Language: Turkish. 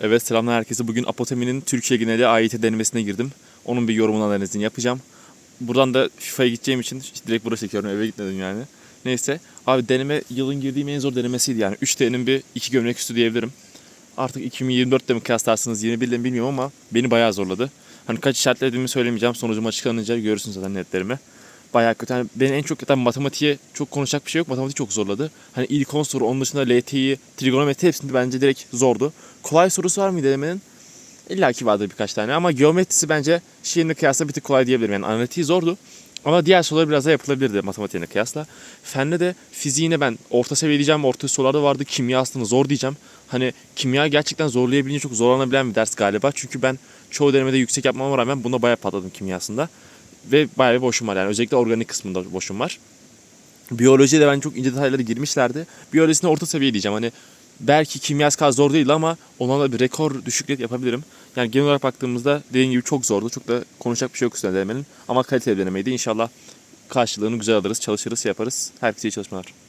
Evet selamlar herkese. Bugün Apotemi'nin Türkiye geneli AYT denemesine girdim. Onun bir yorumun analizini yapacağım. Buradan da FIFA'ya gideceğim için direkt buraya çekiyorum. Eve gitmedim yani. Neyse. Abi deneme yılın girdiğim en zor denemesiydi yani. 3D'nin bir iki gömlek üstü diyebilirim. Artık 2024'te mi kıyaslarsınız 21'de mi bilmiyorum ama beni bayağı zorladı. Hani kaç işaretlediğimi söylemeyeceğim. Sonucum açıklanınca görürsünüz zaten netlerimi. Bayağı kötü. Hani beni en çok zaten matematiğe çok konuşacak bir şey yok. Matematik çok zorladı. Hani ilk 10 soru, onun dışında LT'yi, trigonometri hepsinde bence direkt zordu. Kolay sorusu var mıydı denemenin? İlla ki vardı birkaç tane ama geometrisi bence şeyinle kıyasla bir tık kolay diyebilirim. Yani analitiği zordu. Ama diğer sorular biraz daha yapılabilirdi matematiğine kıyasla. Fende de fiziğine ben orta seviye diyeceğim. Orta sorularda vardı. Kimya aslında zor diyeceğim. Hani kimya gerçekten zorlayabilince çok zorlanabilen bir ders galiba. Çünkü ben çoğu denemede yüksek yapmama rağmen bunda bayağı patladım kimyasında. Ve bayağı bir boşum var yani. Özellikle organik kısmında boşum var. Biyolojide de ben çok ince detaylara girmişlerdi. Biyolojisine orta seviye diyeceğim. Hani belki kimyasal zor değil ama ondan da bir rekor düşüklük yapabilirim. Yani genel olarak baktığımızda dediğim gibi çok zordu. Çok da konuşacak bir şey yok üstüne denemenin. Ama kaliteli denemeydi. İnşallah karşılığını güzel alırız, çalışırız, yaparız. Herkese iyi çalışmalar.